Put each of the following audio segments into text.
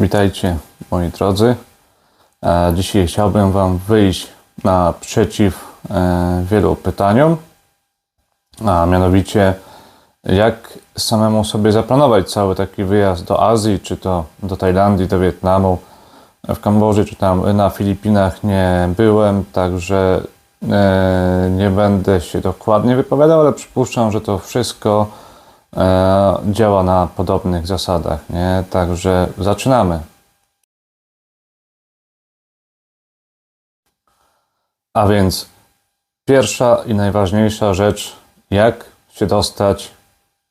Witajcie moi drodzy. E, Dzisiaj chciałbym Wam wyjść naprzeciw e, wielu pytaniom, a mianowicie jak samemu sobie zaplanować cały taki wyjazd do Azji, czy to do Tajlandii, do Wietnamu, w Kambodży, czy tam na Filipinach nie byłem, także e, nie będę się dokładnie wypowiadał, ale przypuszczam, że to wszystko działa na podobnych zasadach, nie? Także zaczynamy. A więc pierwsza i najważniejsza rzecz, jak się dostać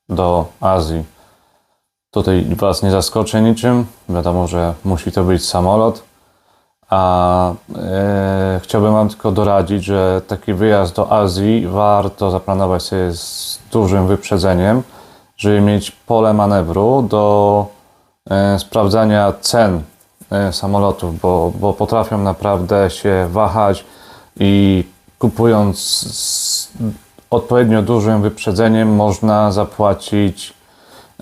do Azji. Tutaj Was nie zaskoczę niczym. Wiadomo, że musi to być samolot. A e, chciałbym Wam tylko doradzić, że taki wyjazd do Azji warto zaplanować sobie z dużym wyprzedzeniem, żeby mieć pole manewru do e, sprawdzania cen e, samolotów, bo, bo potrafią naprawdę się wahać i kupując z odpowiednio dużym wyprzedzeniem można zapłacić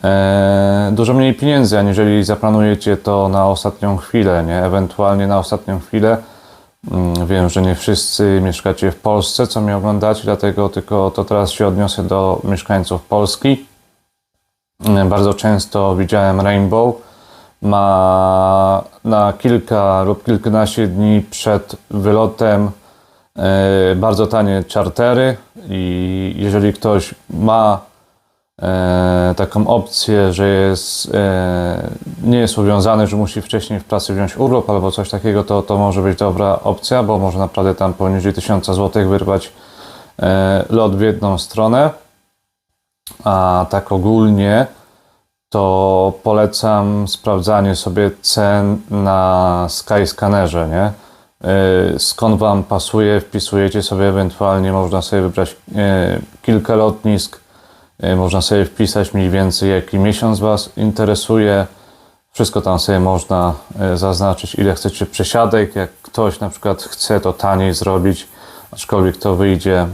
e, dużo mniej pieniędzy, aniżeli zaplanujecie to na ostatnią chwilę, nie? Ewentualnie na ostatnią chwilę. Mm, Wiem, że nie wszyscy mieszkacie w Polsce, co mnie oglądacie, dlatego tylko to teraz się odniosę do mieszkańców Polski. Bardzo często widziałem Rainbow. Ma na kilka lub kilkanaście dni przed wylotem e, bardzo tanie czartery i jeżeli ktoś ma e, taką opcję, że jest, e, nie jest uwiązany, że musi wcześniej w pracy wziąć urlop albo coś takiego, to, to może być dobra opcja, bo może naprawdę tam poniżej 1000 zł wyrwać lot w jedną stronę. A tak ogólnie to polecam sprawdzanie sobie cen na Skyscannerze, nie? Y, Skąd Wam pasuje, wpisujecie sobie, ewentualnie można sobie wybrać y, kilka lotnisk, y, można sobie wpisać mniej więcej jaki miesiąc Was interesuje. Wszystko tam sobie można zaznaczyć, ile chcecie przesiadek. Jak ktoś na przykład chce to taniej zrobić, aczkolwiek to wyjdzie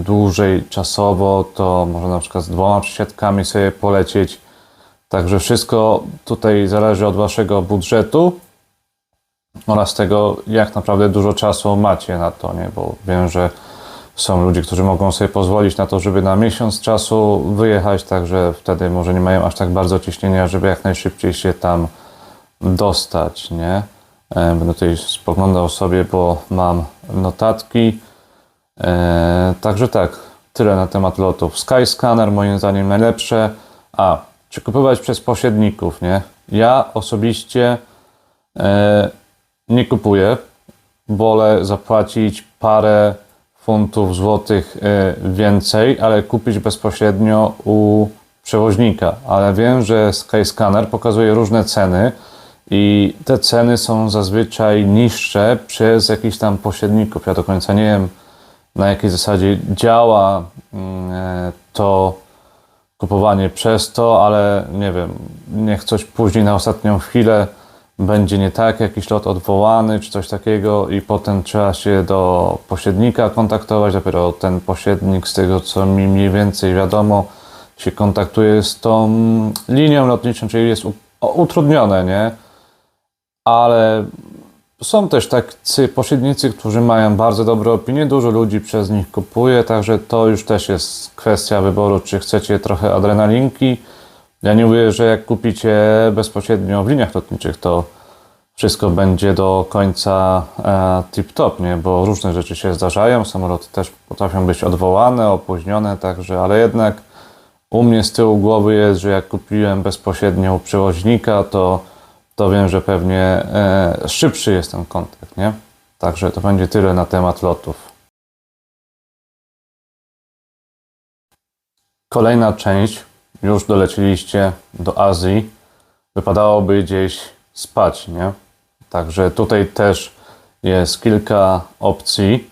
y, dłużej czasowo, to może na przykład z dwoma przesiadkami sobie polecieć. Także wszystko tutaj zależy od Waszego budżetu oraz tego, jak naprawdę dużo czasu macie na to, nie? Bo wiem, że są ludzie, którzy mogą sobie pozwolić na to, żeby na miesiąc czasu wyjechać, także wtedy może nie mają aż tak bardzo ciśnienia, żeby jak najszybciej się tam dostać, nie? E, Będę tutaj spoglądał sobie, bo mam notatki. E, także tak, tyle na temat lotów. Skyscanner moim zdaniem najlepsze. A, czy kupować przez pośredników, nie? Ja osobiście e, nie kupuję. Wolę zapłacić parę funtów złotych e, więcej, ale kupić bezpośrednio u przewoźnika. Ale wiem, że Skyscanner pokazuje różne ceny i te ceny są zazwyczaj niższe przez jakichś tam pośredników. Ja do końca nie wiem, na jakiej zasadzie działa mm, e, to kupowanie przez to, ale nie wiem, niech coś później na ostatnią chwilę będzie nie tak, jakiś lot odwołany czy coś takiego i potem trzeba się do pośrednika kontaktować, dopiero ten pośrednik z tego co mi mniej więcej wiadomo się kontaktuje z tą linią lotniczą, czyli jest utrudnione, nie? Ale są też tacy pośrednicy, którzy mają bardzo dobre opinie, dużo ludzi przez nich kupuje, także to już też jest kwestia wyboru, czy chcecie trochę adrenalinki. Ja nie mówię, że jak kupicie bezpośrednio w liniach lotniczych, to wszystko będzie do końca e, tip-top, nie? Bo różne rzeczy się zdarzają, samoloty też potrafią być odwołane, opóźnione, także, ale jednak u mnie z tyłu głowy jest, że jak kupiłem bezpośrednio u przewoźnika, to, to wiem, że pewnie e, szybszy jest ten kontakt, nie? Także to będzie tyle na temat lotów. Kolejna część, już dolecieliście do Azji, wypadałoby gdzieś spać, nie? Także tutaj też jest kilka opcji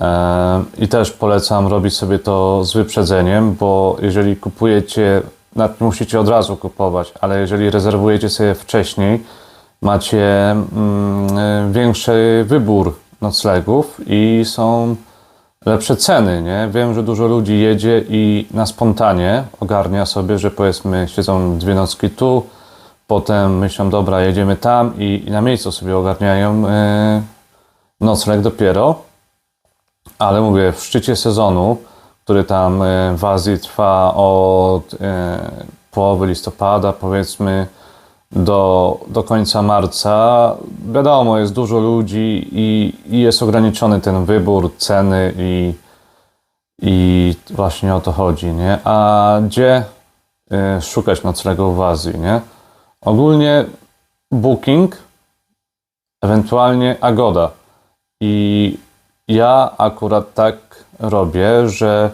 e, i też polecam robić sobie to z wyprzedzeniem, bo jeżeli kupujecie, nawet musicie od razu kupować, ale jeżeli rezerwujecie sobie wcześniej, macie mm, e, większy wybór noclegów i są lepsze ceny, nie? Wiem, że dużo ludzi jedzie i na spontanie ogarnia sobie, że powiedzmy siedzą dwie nocki tu, Potem myślą, dobra, jedziemy tam i, i na miejscu sobie ogarniają e, nocleg dopiero. Ale mówię, w szczycie sezonu, który tam e, w Azji trwa od e, połowy listopada, powiedzmy, do, do końca marca, wiadomo, jest dużo ludzi i, i jest ograniczony ten wybór, ceny i, i właśnie o to chodzi, nie? A gdzie y, szukać noclegu w Azji, nie? Ogólnie Booking, ewentualnie Agoda. I ja akurat tak robię, że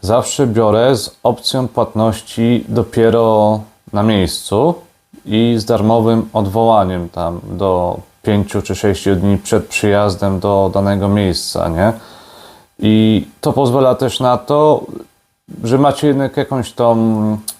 zawsze biorę z opcją płatności dopiero na miejscu i z darmowym odwołaniem tam do 5 czy 6 dni przed przyjazdem do danego miejsca, nie? I to pozwala też na to, że macie jednak jakąś tą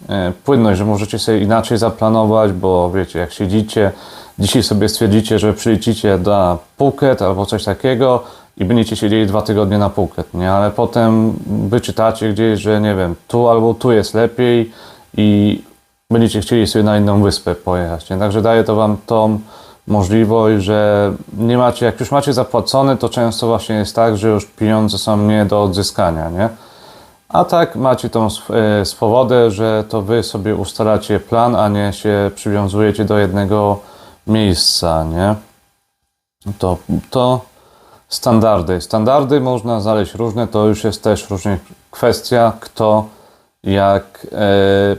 e, płynność, że możecie sobie inaczej zaplanować, bo wiecie, jak siedzicie, dzisiaj sobie stwierdzicie, że przylecicie na Phuket albo coś takiego i będziecie siedzieli dwa tygodnie na Phuket, nie? Ale potem wyczytacie gdzieś, że nie wiem, tu albo tu jest lepiej i będziecie chcieli sobie na inną wyspę pojechać, nie? Także daje to wam tą możliwość, że nie macie, jak już macie zapłacone, to często właśnie jest tak, że już pieniądze są nie do odzyskania, nie? A tak macie tą e, swobodę, że to wy sobie ustalacie plan, a nie się przywiązujecie do jednego miejsca, nie? To, to standardy. Standardy można znaleźć różne, to już jest też różnie kwestia, kto jak e,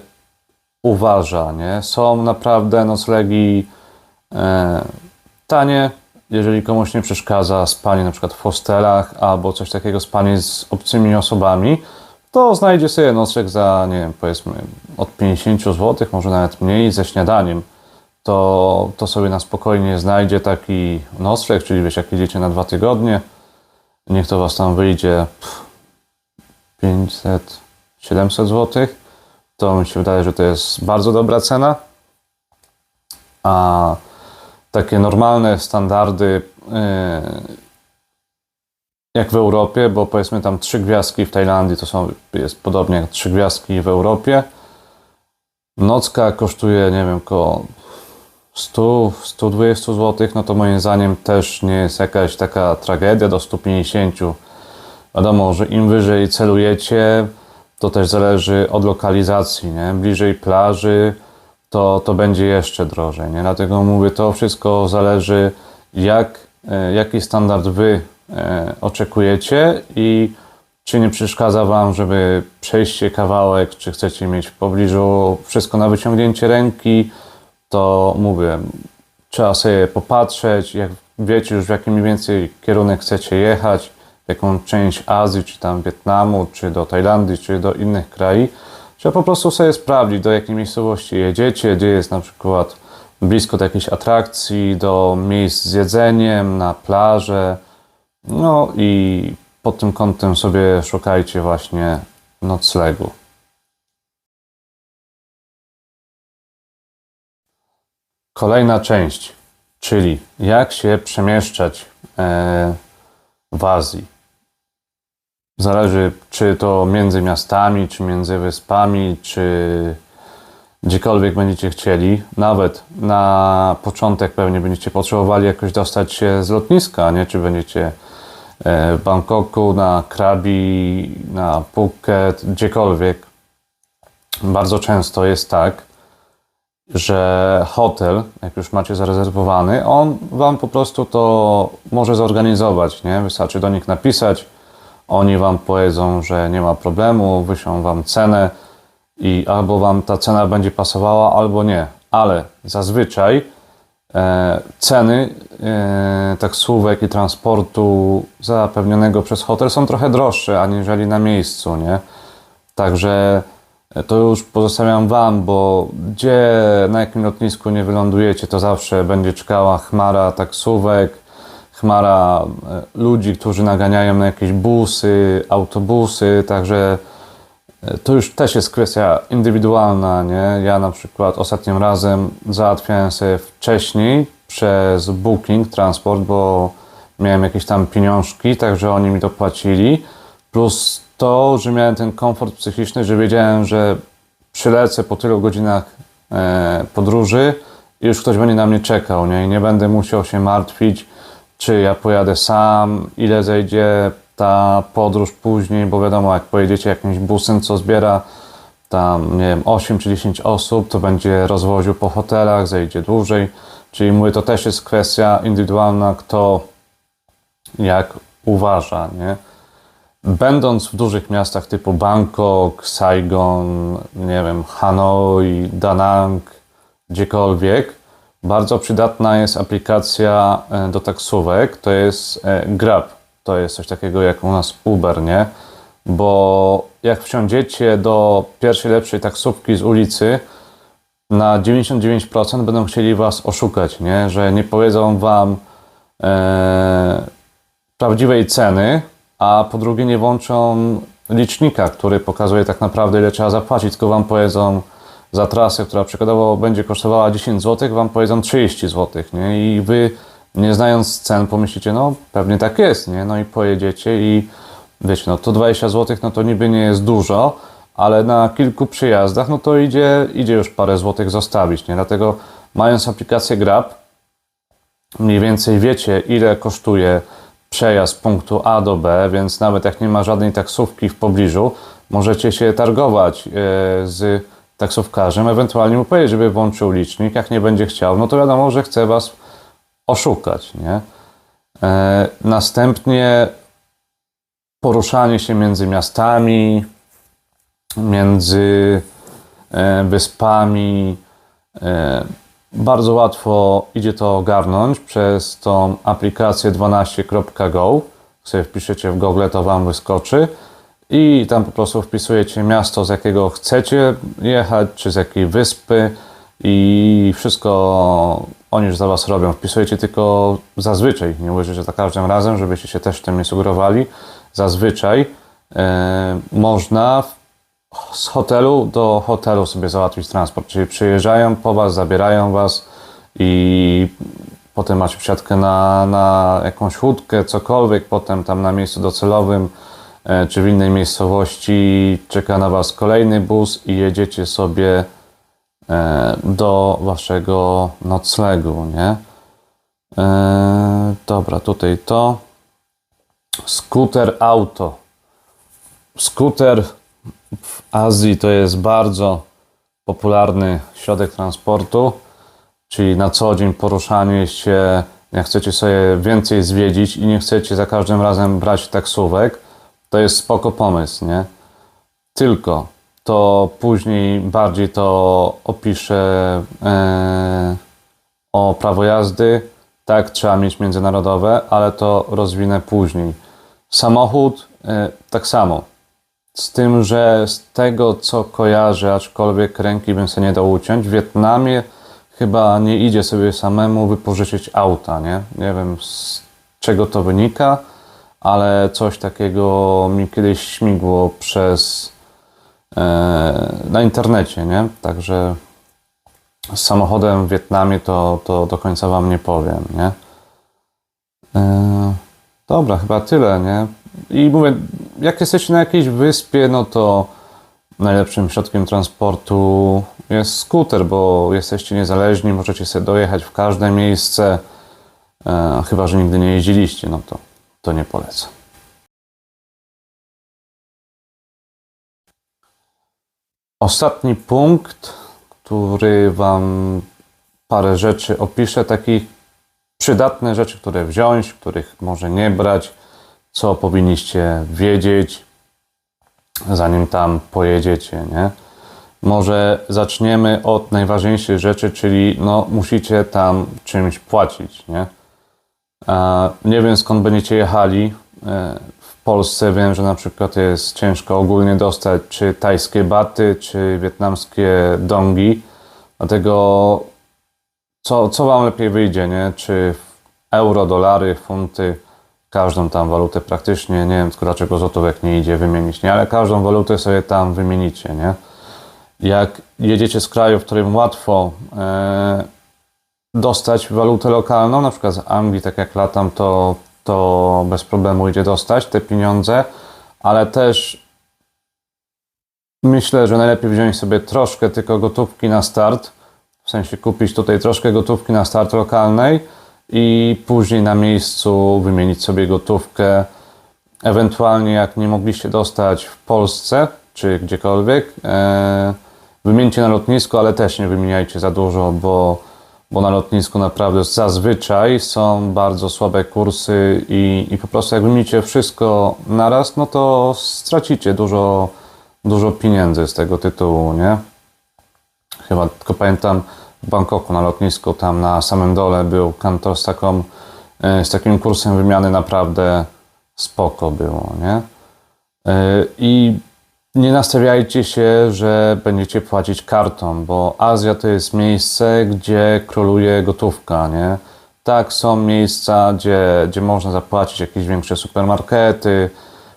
uważa, nie? Są naprawdę noclegi e, tanie, jeżeli komuś nie przeszkadza spanie na przykład w hostelach albo coś takiego, spanie z obcymi osobami, to znajdzie sobie nocleg za, nie wiem, powiedzmy od 50 zł, może nawet mniej, ze śniadaniem. To, to sobie na spokojnie znajdzie taki nocleg, czyli wiesz, jak jedziecie na dwa tygodnie, niech to was tam wyjdzie pff, 500, 700 zł, to mi się wydaje, że to jest bardzo dobra cena. A takie normalne standardy, yy, jak w Europie, bo powiedzmy tam trzy gwiazdki w Tajlandii to są, jest podobnie jak trzy gwiazdki w Europie. Nocka kosztuje, nie wiem, około 100, 120 zł, no to moim zdaniem też nie jest jakaś taka tragedia do 150. Wiadomo, że im wyżej celujecie, to też zależy od lokalizacji, nie? Bliżej plaży, to, to będzie jeszcze drożej, nie? Dlatego mówię, to wszystko zależy jak, e, jaki standard wy e, oczekujecie i czy nie przeszkadza wam, żeby przejście kawałek, czy chcecie mieć w pobliżu wszystko na wyciągnięcie ręki, to mówię, trzeba sobie popatrzeć, jak wiecie już w jaki mniej więcej kierunek chcecie jechać, jaką część Azji, czy tam Wietnamu, czy do Tajlandii, czy do innych krajów, trzeba po prostu sobie sprawdzić, do jakiej miejscowości jedziecie, gdzie jest na przykład blisko do jakiejś atrakcji, do miejsc z jedzeniem, na plażę, no i pod tym kątem sobie szukajcie właśnie noclegu. Kolejna część, czyli jak się przemieszczać e, w Azji. Zależy, czy to między miastami, czy między wyspami, czy gdziekolwiek będziecie chcieli. Nawet na początek pewnie będziecie potrzebowali jakoś dostać się z lotniska, nie? Czy będziecie e, w Bangkoku, na Krabi, na Phuket, gdziekolwiek. Bardzo często jest tak, że hotel, jak już macie zarezerwowany, on wam po prostu to może zorganizować, nie? Wystarczy do nich napisać, oni wam powiedzą, że nie ma problemu, wyślą wam cenę i albo wam ta cena będzie pasowała, albo nie. Ale zazwyczaj e, ceny e, taksówek i transportu zapewnionego przez hotel są trochę droższe, aniżeli na miejscu, nie? Także to już pozostawiam Wam, bo gdzie, na jakim lotnisku nie wylądujecie, to zawsze będzie czekała chmara taksówek, chmara e, ludzi, którzy naganiają na jakieś busy, autobusy, także e, to już też jest kwestia indywidualna, nie? Ja na przykład ostatnim razem załatwiałem sobie wcześniej przez Booking transport, bo miałem jakieś tam pieniążki, także oni mi to płacili, plus to, że miałem ten komfort psychiczny, że wiedziałem, że przylecę po tylu godzinach e, podróży i już ktoś będzie na mnie czekał, nie? I nie będę musiał się martwić, czy ja pojadę sam, ile zejdzie ta podróż później, bo wiadomo, jak pojedziecie jakimś busem, co zbiera tam, nie wiem, 8 czy 10 osób, to będzie rozwoził po hotelach, zejdzie dłużej. Czyli mówię, to też jest kwestia indywidualna, kto jak uważa, nie? Będąc w dużych miastach typu Bangkok, Saigon, nie wiem, Hanoi, Da Nang, gdziekolwiek, bardzo przydatna jest aplikacja e, do taksówek, to jest e, Grab. To jest coś takiego jak u nas Uber, nie? Bo jak wsiądziecie do pierwszej lepszej taksówki z ulicy, na 99% będą chcieli was oszukać, nie? Że nie powiedzą wam e, prawdziwej ceny, a po drugie nie włączą licznika, który pokazuje tak naprawdę ile trzeba zapłacić, tylko wam powiedzą za trasę, która przykładowo będzie kosztowała 10 zł, wam powiedzą 30 zł, nie? I wy nie znając cen pomyślicie, no pewnie tak jest, nie? No i pojedziecie i wiecie, no to 20 zł, no to niby nie jest dużo, ale na kilku przyjazdach, no to idzie, idzie już parę złotych zostawić, nie? Dlatego mając aplikację Grab, mniej więcej wiecie, ile kosztuje przejazd punktu A do B, więc nawet jak nie ma żadnej taksówki w pobliżu, możecie się targować e, z taksówkarzem, ewentualnie mu powiedzieć, żeby włączył licznik. Jak nie będzie chciał, no to wiadomo, że chce was oszukać, nie? E, następnie poruszanie się między miastami, między e, wyspami. Bardzo łatwo idzie to ogarnąć przez tą aplikację 12.go. Sobie wpiszecie w Google, to Wam wyskoczy. I tam po prostu wpisujecie miasto, z jakiego chcecie jechać, czy z jakiej wyspy i wszystko oni już za Was robią. Wpisujecie tylko zazwyczaj, nie mówię, że za każdym razem, żebyście się też tym nie sugerowali. Zazwyczaj e, można z hotelu do hotelu sobie załatwić transport. Czyli przyjeżdżają po was, zabierają was i potem macie wsiadkę na, na jakąś łódkę, cokolwiek, potem tam na miejscu docelowym e, czy w innej miejscowości czeka na was kolejny bus i jedziecie sobie e, do waszego noclegu, nie? E, dobra, tutaj to. Skuter auto. Skuter w Azji to jest bardzo popularny środek transportu, czyli na co dzień poruszanie się, jak chcecie sobie więcej zwiedzić i nie chcecie za każdym razem brać taksówek, to jest spoko pomysł, nie? Tylko to później bardziej to opiszę e, o prawo jazdy. Tak, trzeba mieć międzynarodowe, ale to rozwinę później. Samochód e, tak samo. Z tym, że z tego co kojarzę, aczkolwiek ręki bym sobie nie dał uciąć, w Wietnamie chyba nie idzie sobie samemu wypożyczyć auta, nie? Nie wiem z czego to wynika, ale coś takiego mi kiedyś śmigło przez e, na internecie, nie? Także z samochodem w Wietnamie to, to do końca wam nie powiem, nie? E, dobra, chyba tyle, nie? I mówię, jak jesteście na jakiejś wyspie, no to najlepszym środkiem transportu jest skuter, bo jesteście niezależni, możecie sobie dojechać w każde miejsce, e, chyba że nigdy nie jeździliście, no to, to nie polecam. Ostatni punkt, który Wam parę rzeczy opiszę, takich przydatne rzeczy, które wziąć, których może nie brać, co powinniście wiedzieć, zanim tam pojedziecie, nie? Może zaczniemy od najważniejszych rzeczy, czyli no, musicie tam czymś płacić, nie? Nie wiem skąd będziecie jechali. E, W Polsce wiem, że na przykład jest ciężko ogólnie dostać czy tajskie baty, czy wietnamskie dongi. Dlatego co, co Wam lepiej wyjdzie, nie? Czy euro, dolary, funty, każdą tam walutę praktycznie, nie wiem tylko dlaczego złotówek nie idzie wymienić, nie? Ale każdą walutę sobie tam wymienicie, nie? Jak jedziecie z kraju, w którym łatwo e, dostać walutę lokalną, na przykład z Anglii, tak jak latam, to, to bez problemu idzie dostać te pieniądze, ale też myślę, że najlepiej wziąć sobie troszkę tylko gotówki na start, W sensie kupić tutaj troszkę gotówki na start lokalnej i później na miejscu wymienić sobie gotówkę. Ewentualnie jak nie mogliście dostać w Polsce czy gdziekolwiek, e, wymieńcie na lotnisku, ale też nie wymieniajcie za dużo, bo, bo na lotnisku naprawdę zazwyczaj są bardzo słabe kursy i, i po prostu jak wymienicie wszystko naraz, no to stracicie dużo, dużo pieniędzy z tego tytułu, nie? Chyba tylko pamiętam w Bangkoku na lotnisku, tam na samym dole był kantor z, taką, e, z takim kursem wymiany naprawdę spoko było, nie? E, I nie nastawiajcie się, że będziecie płacić kartą, bo Azja to jest miejsce, gdzie króluje gotówka, nie? Tak, są miejsca, gdzie, gdzie można zapłacić jakieś większe supermarkety,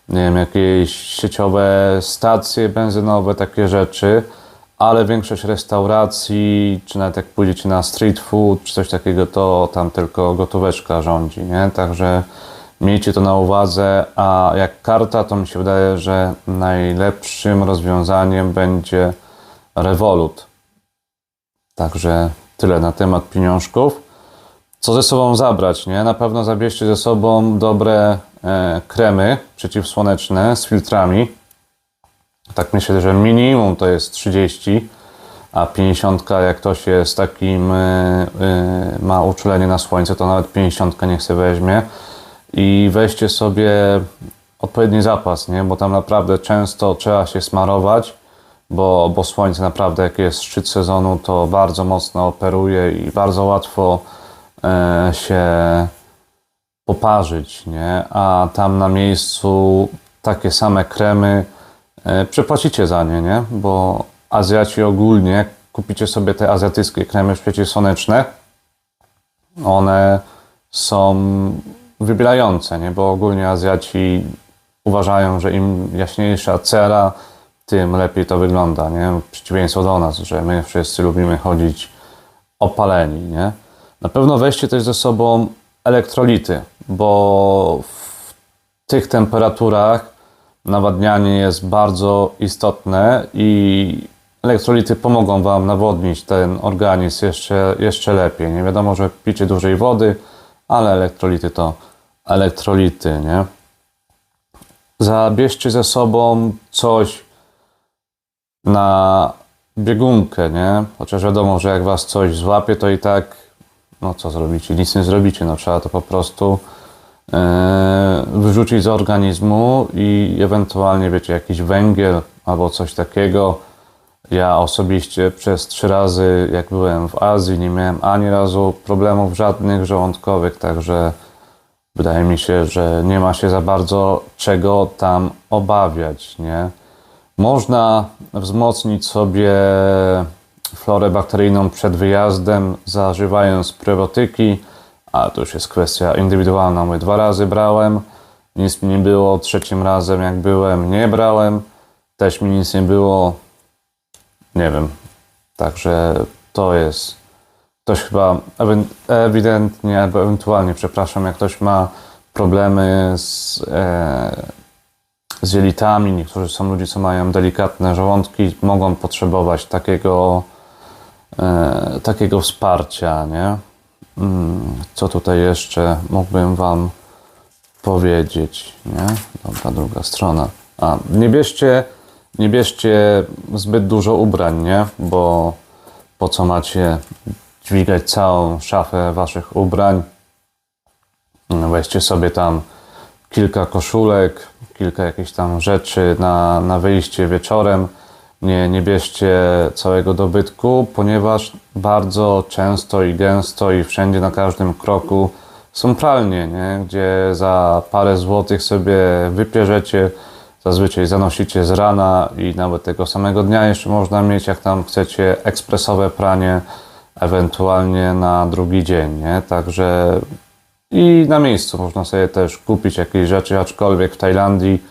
nie wiem, jakieś sieciowe stacje benzynowe, takie rzeczy, ale większość restauracji, czy nawet jak pójdziecie na street food, czy coś takiego, to tam tylko gotóweczka rządzi, nie? Także miejcie to na uwadze, a jak karta, to mi się wydaje, że najlepszym rozwiązaniem będzie Revolut. Także tyle na temat pieniążków. Co ze sobą zabrać, nie? Na pewno zabierzcie ze sobą dobre e, kremy przeciwsłoneczne z filtrami. Tak myślę, że minimum to jest 30, a 50 jak ktoś jest takim, y, y, ma uczulenie na słońce, to nawet 50 niech sobie weźmie i weźcie sobie odpowiedni zapas, nie? bo tam naprawdę często trzeba się smarować, bo, bo słońce naprawdę jak jest szczyt sezonu, to bardzo mocno operuje i bardzo łatwo e, się poparzyć, nie? a tam na miejscu takie same kremy e, przepłacicie za nie, nie? bo Azjaci ogólnie, jak kupicie sobie te azjatyckie kremy przeciwsłoneczne, one są wybierające, nie? bo ogólnie Azjaci uważają, że im jaśniejsza cera, tym lepiej to wygląda, nie? W przeciwieństwie do nas, że my wszyscy lubimy chodzić opaleni, nie? Na pewno weźcie też ze sobą elektrolity, bo w tych temperaturach nawadnianie jest bardzo istotne i elektrolity pomogą Wam nawodnić ten organizm jeszcze, jeszcze lepiej. Nie wiadomo, że picie dużej wody, ale elektrolity to elektrolity, nie? Zabierzcie ze sobą coś na biegunkę, nie? Chociaż wiadomo, że jak was coś złapie, to i tak, no co zrobicie? Nic nie zrobicie, no trzeba to po prostu wyrzucić z organizmu i ewentualnie, wiecie, jakiś węgiel albo coś takiego. Ja osobiście przez trzy razy, jak byłem w Azji, nie miałem ani razu problemów żadnych żołądkowych, także wydaje mi się, że nie ma się za bardzo czego tam obawiać, nie? Można wzmocnić sobie florę bakteryjną przed wyjazdem, zażywając probiotyki, ale to już jest kwestia indywidualna. My dwa razy brałem, nic mi nie było, trzecim razem jak byłem, nie brałem, też mi nic nie było, nie wiem. Także to jest ktoś chyba ewidentnie albo ewentualnie, przepraszam, jak ktoś ma problemy z, e, z jelitami, niektórzy są ludzie, co mają delikatne żołądki, mogą potrzebować takiego, e, takiego wsparcia, nie? Mm, Co tutaj jeszcze mógłbym Wam powiedzieć, nie? Dobra, druga strona. A, nie bierzcie, nie bierzcie zbyt dużo ubrań, nie? Bo po co macie dźwigać całą szafę waszych ubrań. Weźcie sobie tam kilka koszulek, kilka jakichś tam rzeczy na, na wyjście wieczorem. Nie, nie bierzcie całego dobytku, ponieważ bardzo często i gęsto i wszędzie na każdym kroku są pralnie, nie? gdzie za parę złotych sobie wypierzecie, zazwyczaj zanosicie z rana i nawet tego samego dnia jeszcze można mieć, jak tam chcecie, ekspresowe pranie ewentualnie na drugi dzień, nie? Także i na miejscu można sobie też kupić jakieś rzeczy, aczkolwiek w Tajlandii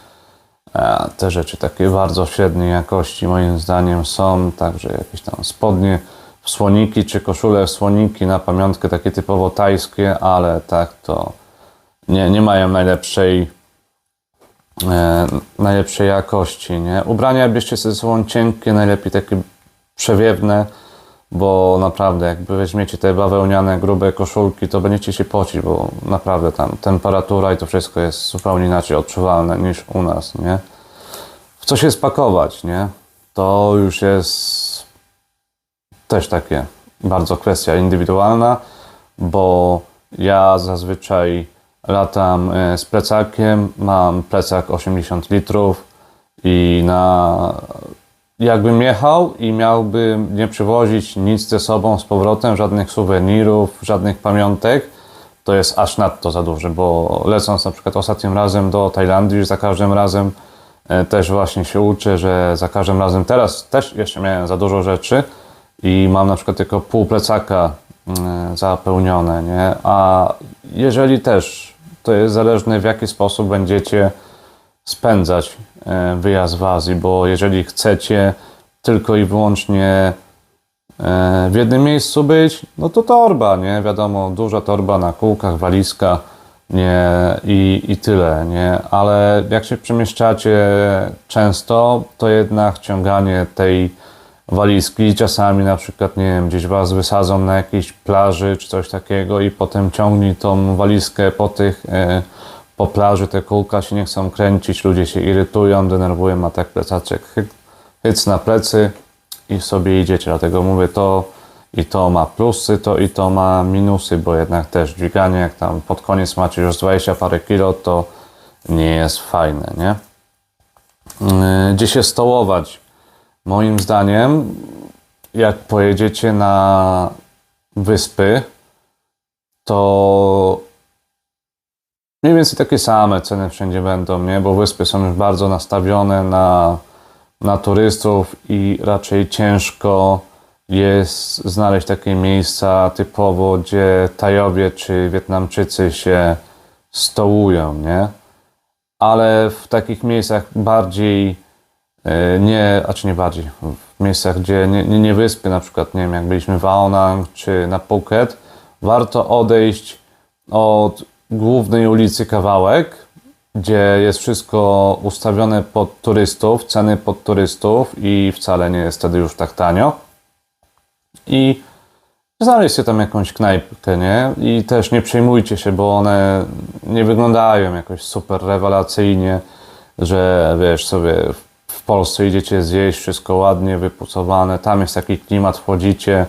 te rzeczy takie bardzo średniej jakości moim zdaniem są, także jakieś tam spodnie w słoniki czy koszule w słoniki na pamiątkę takie typowo tajskie, ale tak to nie, nie mają najlepszej e, najlepszej jakości, nie? Ubrania bierzcie ze sobą cienkie, najlepiej takie przewiewne, bo naprawdę jakby weźmiecie te bawełniane, grube koszulki, to będziecie się pocić, bo naprawdę tam temperatura i to wszystko jest zupełnie inaczej odczuwalne niż u nas, nie? W co się spakować, nie? To już jest też takie bardzo kwestia indywidualna, bo ja zazwyczaj latam e, z plecakiem, mam plecak 80 litrów i na jakbym jechał i miałbym nie przywozić nic ze sobą z powrotem, żadnych suwenirów, żadnych pamiątek, to jest aż nadto za duże, bo lecąc na przykład ostatnim razem do Tajlandii, za każdym razem e, też właśnie się uczę, że za każdym razem teraz też jeszcze miałem za dużo rzeczy i mam na przykład tylko pół plecaka zapełnione, nie? A jeżeli też to jest zależne w jaki sposób będziecie spędzać wyjazd w Azji, bo jeżeli chcecie tylko i wyłącznie e, w jednym miejscu być, no to torba, nie? Wiadomo, duża torba na kółkach, walizka, nie? I, i tyle, nie? Ale jak się przemieszczacie często, to jednak ciąganie tej walizki, czasami na przykład, nie wiem, gdzieś was wysadzą na jakiejś plaży czy coś takiego i potem ciągnij tą walizkę po tych, e, po plaży, te kółka się nie chcą kręcić, ludzie się irytują, denerwują, a tak plecaczek hyc na plecy i sobie idziecie, dlatego mówię to i to ma plusy, to i to ma minusy, bo jednak też dźwiganie, jak tam pod koniec macie już 20 parę kilo, to nie jest fajne, nie? Yy, Gdzie się stołować? Moim zdaniem, jak pojedziecie na wyspy, to mniej więcej takie same ceny wszędzie będą, nie? Bo wyspy są już bardzo nastawione na, na turystów i raczej ciężko jest znaleźć takie miejsca typowo, gdzie Tajowie czy Wietnamczycy się stołują, nie? Ale w takich miejscach bardziej E, nie, a czy nie bardziej, w miejscach, gdzie nie, nie, nie wyspy, na przykład, nie wiem, jak byliśmy w Aonang czy na Phuket, warto odejść od głównej ulicy kawałek, gdzie jest wszystko ustawione pod turystów, ceny pod turystów i wcale nie jest wtedy już tak tanio. I znaleźć sobie tam jakąś knajpkę, nie? I też nie przejmujcie się, bo one nie wyglądają jakoś super rewelacyjnie, że wiesz sobie w Polsce idziecie zjeść, wszystko ładnie wypucowane, tam jest taki klimat, wchodzicie,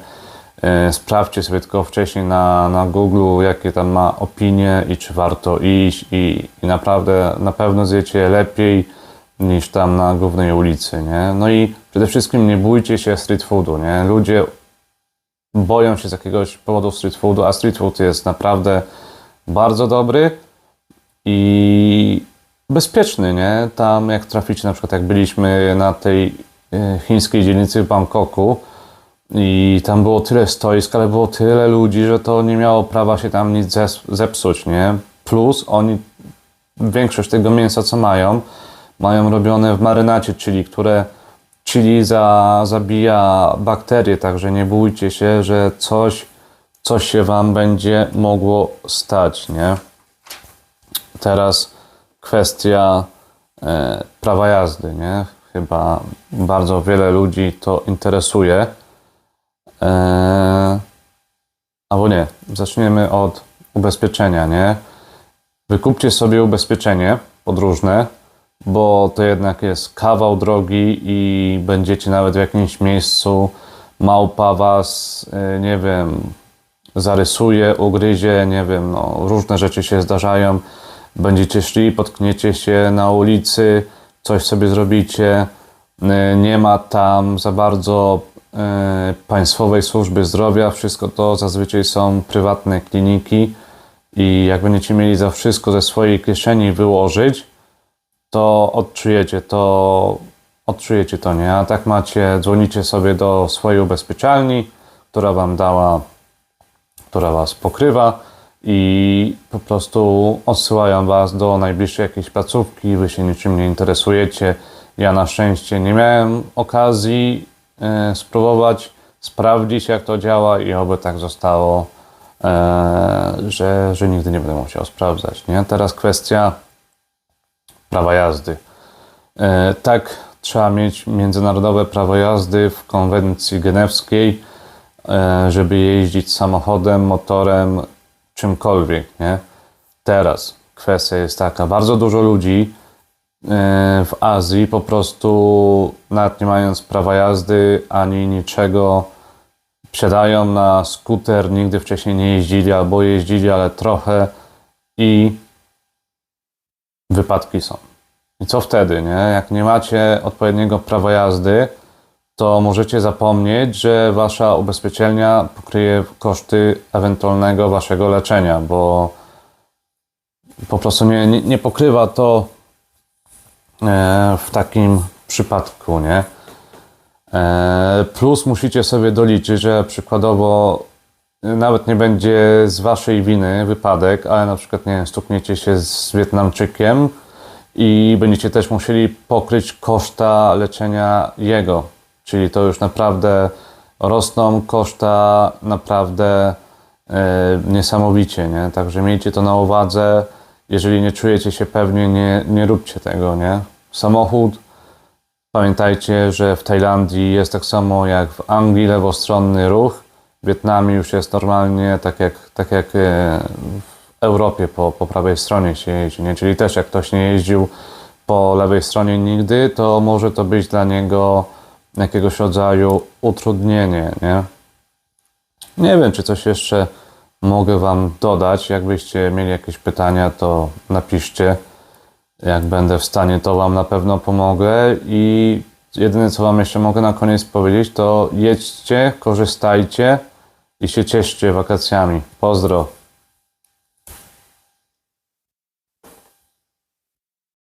sprawdźcie sobie tylko wcześniej na, na Google, jakie tam ma opinie i czy warto iść i, i naprawdę na pewno zjecie lepiej niż tam na głównej ulicy, nie? No i przede wszystkim nie bójcie się street foodu, nie? Ludzie boją się z jakiegoś powodu street foodu, a street food jest naprawdę bardzo dobry i bezpieczny, nie? Tam jak traficie, na przykład jak byliśmy na tej e, chińskiej dzielnicy w Bangkoku i tam było tyle stoisk, ale było tyle ludzi, że to nie miało prawa się tam nic zepsuć, nie? Plus oni większość tego mięsa, co mają, mają robione w marynacie, czyli które chili za, zabija bakterie, także nie bójcie się, że coś, coś się wam będzie mogło stać, nie? Teraz kwestia e, prawa jazdy, nie? Chyba bardzo wiele ludzi to interesuje. E, albo nie, zaczniemy od ubezpieczenia, nie? Wykupcie sobie ubezpieczenie podróżne, bo to jednak jest kawał drogi i będziecie nawet w jakimś miejscu, małpa was, e, nie wiem, zarysuje, ugryzie, nie wiem, no, różne rzeczy się zdarzają. Będziecie szli, potkniecie się na ulicy, coś sobie zrobicie. E, Nie ma tam za bardzo państwowej służby zdrowia, wszystko to zazwyczaj są prywatne kliniki i jak będziecie mieli za wszystko ze swojej kieszeni wyłożyć, to odczujecie to, odczujecie to, nie? A tak macie, dzwonicie sobie do swojej ubezpieczalni, która wam dała, która was pokrywa i po prostu odsyłają was do najbliższej jakiejś placówki, wy się niczym nie interesujecie. Ja na szczęście nie miałem okazji e, spróbować, sprawdzić jak to działa i oby tak zostało, e, że, że nigdy nie będę musiał sprawdzać. Nie? Teraz kwestia prawa jazdy. E, tak, trzeba mieć międzynarodowe prawo jazdy w konwencji genewskiej. e, żeby jeździć samochodem, motorem, czymkolwiek, nie? Teraz kwestia jest taka, bardzo dużo ludzi e, w Azji po prostu nawet nie mając prawa jazdy ani niczego wsiadają na skuter, nigdy wcześniej nie jeździli albo jeździli, ale trochę i wypadki są. I co wtedy, nie? Jak nie macie odpowiedniego prawa jazdy, to możecie zapomnieć, że wasza ubezpieczenia pokryje koszty ewentualnego waszego leczenia, bo po prostu nie, nie, nie pokrywa to e, w takim przypadku, nie? E, Plus musicie sobie doliczyć, że przykładowo e, nawet nie będzie z waszej winy wypadek, ale na przykład nie stukniecie się z Wietnamczykiem i będziecie też musieli pokryć koszta leczenia jego. Czyli to już naprawdę rosną koszta naprawdę e, niesamowicie, nie? Także miejcie to na uwadze. Jeżeli nie czujecie się pewnie, nie, nie róbcie tego, nie? Samochód Pamiętajcie, że w Tajlandii jest tak samo jak w Anglii lewostronny ruch. W Wietnamie już jest normalnie tak jak, tak jak e, w Europie po, po prawej stronie się jeździ. Nie? Czyli też jak ktoś nie jeździł po lewej stronie nigdy, to może to być dla niego jakiegoś rodzaju utrudnienie. Nie, nie wiem, czy coś jeszcze mogę Wam dodać. Jakbyście mieli jakieś pytania, to napiszcie. Jak będę w stanie, to Wam na pewno pomogę. I jedyne, co Wam jeszcze mogę na koniec powiedzieć, to jedźcie, korzystajcie i się cieszcie wakacjami. Pozdro.